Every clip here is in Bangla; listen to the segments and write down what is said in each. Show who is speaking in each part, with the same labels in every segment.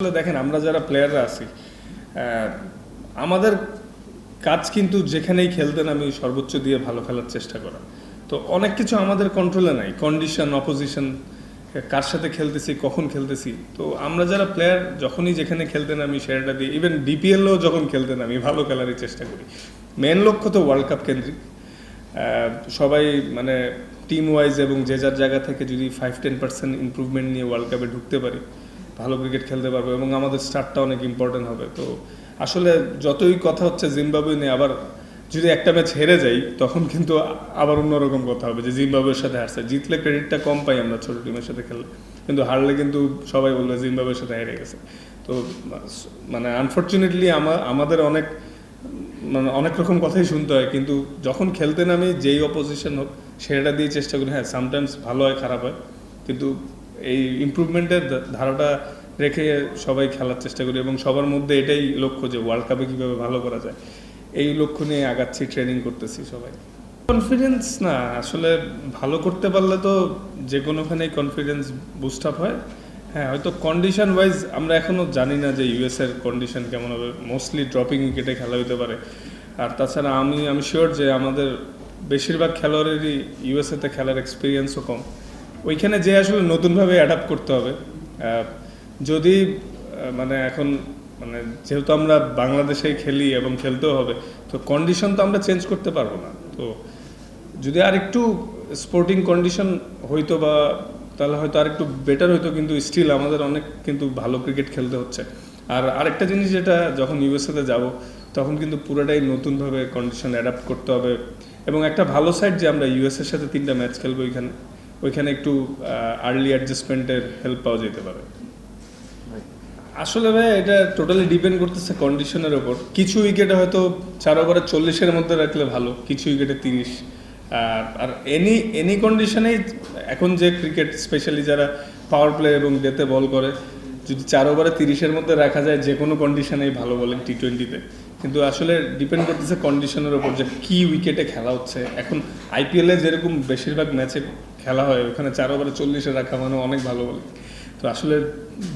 Speaker 1: আসলে দেখেন, আমরা যারা প্লেয়াররা আছি আমাদের কাজ কিন্তু যেখানেই খেলতেন আমি সর্বোচ্চ দিয়ে ভালো খেলার চেষ্টা করা। তো অনেক কিছু আমাদের কন্ট্রোলে নাই কন্ডিশন অপোজিশন কার সাথে খেলতেছি, কখন খেলতেছি। তো আমরা যারা প্লেয়ার যখনই যেখানে খেলতেন আমি সেরাটা দিই ইভেন ডিপিএলও যখন খেলতেন আমি ভালো খেলারই চেষ্টা করি। মেন লক্ষ্য তো ওয়ার্ল্ড কাপ কেন্দ্রিক। সবাই মানে টিম ওয়াইজ এবং যে যার জায়গা থেকে যদি ফাইভ টেন পার্সেন্ট ইম্প্রুভমেন্ট নিয়ে ওয়ার্ল্ড কাপে ঢুকতে পারি ভালো ক্রিকেট খেলতে পারব এবং আমাদের স্টার্টটা অনেক ইম্পর্টেন্ট হবে। তো আসলে যতই কথা হচ্ছে জিম্বাবুয়ে নিয়ে, আবার যদি একটা ম্যাচ হেরে যাই, তখন কিন্তু আবার অন্যরকম কথা হবে যে জিম্বাবুয়ের সাথে হারছে। জিতলে ক্রেডিটটা কম পাই আমরা ছোট টিমের সাথে খেললে। কিন্তু হারলে কিন্তু সবাই বলবে জিম্বাবুয়ের সাথে হেরে গেছে। তো মানে আনফর্চুনেটলি আমাদের অনেক মানে অনেক রকম কথাই শুনতে হয়। কিন্তু যখন খেলতে নামি, যেই অপোজিশন হোক, সেটা দিয়ে চেষ্টা করি। হ্যাঁ সামটাইমস ভালো হয়, খারাপ হয়। কিন্তু এই ইমপ্রুভমেন্টের ধারাটা রেখে সবাই খেলার চেষ্টা করি এবং সবার মধ্যে এটাই লক্ষ্য যে ওয়ার্ল্ড কাপে কীভাবে ভালো করা যায়, এই লক্ষ্য নিয়ে আগাচ্ছি ট্রেনিং করতেছি সবাই। কনফিডেন্স না, আসলে ভালো করতে পারলে তো যে কোনোখানেই কনফিডেন্স বুস্ট আপ হয়। হ্যাঁ হয়তো কন্ডিশন ওয়াইজ আমরা এখনও জানি না যে ইউএস এর কন্ডিশন কেমন হবে মোস্টলি ড্রপিং উইকেটে খেলা হতে পারে। আর তাছাড়া আমি আমি শিওর যে আমাদের বেশিরভাগ খেলোয়াড়েরই ইউএসএতে খেলার এক্সপিরিয়েন্সও কম। ওইখানে যে আসলে নতুনভাবে অ্যাডাপ্ট করতে হবে। যদি মানে এখন মানে যেহেতু আমরা বাংলাদেশে খেলি এবং খেলতেও হবে, তো কন্ডিশন তো আমরা চেঞ্জ করতে পারব না। তো যদি আর একটু স্পোর্টিং কন্ডিশন হইতো বা তাহলে হয়তো আর একটু বেটার হইতো, কিন্তু স্টিল আমাদের অনেক কিন্তু ভালো ক্রিকেট খেলতে হচ্ছে। আর আরেকটা জিনিস যেটা, যখন ইউএসএতে যাব, তখন কিন্তু পুরোটাই নতুনভাবে কন্ডিশন অ্যাডাপ্ট করতে হবে। এবং একটা ভালো সাইড যে আমরা ইউএসএর সাথে তিনটা ম্যাচ খেলব ওইখানে ওইখানে একটু আর্লি অ্যাডজাস্টমেন্টের হেল্প পাওয়া যেতে পারে। আসলে ভাই এটা টোটালি ডিপেন্ড করতেছে কন্ডিশনের ওপর কিছু উইকেটে হয়তো চার ওভারে চল্লিশের মধ্যে রাখলে ভালো কিছু উইকেটে তিরিশ। আর এনি এনি কন্ডিশনেই এখন যে ক্রিকেট স্পেশালি যারা পাওয়ার প্লে এবং ডেতে বল করে যদি চার ওভারে তিরিশের মধ্যে রাখা যায় যে কোনো কন্ডিশনেই ভালো বলেন টি টোয়েন্টিতে কিন্তু আসলে ডিপেন্ড করতেছে কন্ডিশনের ওপর যে কী উইকেটে খেলা হচ্ছে। এখন আইপিএলে যেরকম বেশিরভাগ ম্যাচে খেলা হয়, ওখানে চার ওভারে চল্লিশে রাখা মানে অনেক ভালো বলে। তো আসলে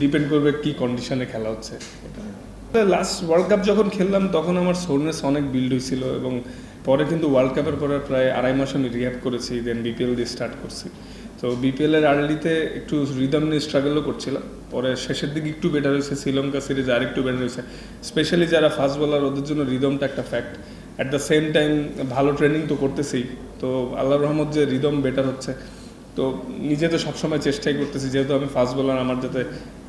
Speaker 1: ডিপেন্ড করবে কি কন্ডিশনে খেলা হচ্ছে। লাস্ট ওয়ার্ল্ড কাপ যখন খেললাম, তখন আমার সোরনেস অনেক বিল্ড হয়েছিল এবং পরে কিন্তু ওয়ার্ল্ড কাপের পরে প্রায় আড়াই মাস আমি রিহ্যাব করেছি দেন বিপিএল দিয়ে স্টার্ট করছি। তো বিপিএল এর আর্লিতে একটু রিদম নিয়ে স্ট্রাগলও করছিলাম। পরে শেষের দিকে একটু বেটার হয়েছে, শ্রীলঙ্কা সিরিজ আর একটু বেটার হয়েছে। স্পেশালি যারা ফাস্ট বলার ওদের জন্য রিদমটা একটা fact at the same time ভালো ট্রেনিং তো করতেছি তো আল্লাহ রহমত যে রিদম বেটার হচ্ছে। তো নিজে তো সবসময় চেষ্টাই করতেছি, যেহেতু আমি ফাস্ট বলার আমার যাতে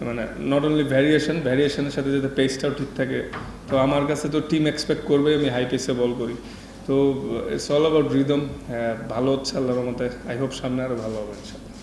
Speaker 1: মানে নট অনলি ভ্যারিয়েশন ভ্যারিয়েশনের সাথে যাতে পেসটাও ঠিক থাকে। তো আমার কাছে তো টিম এক্সপেক্ট করবে আমি হাই পেসে বল করি। তো ইটস অল অ্যাবাউট রিদম ভালো হচ্ছে আল্লাহর মতে আই হোপ সামনে আরও ভালো হবে ইনশাল্লাহ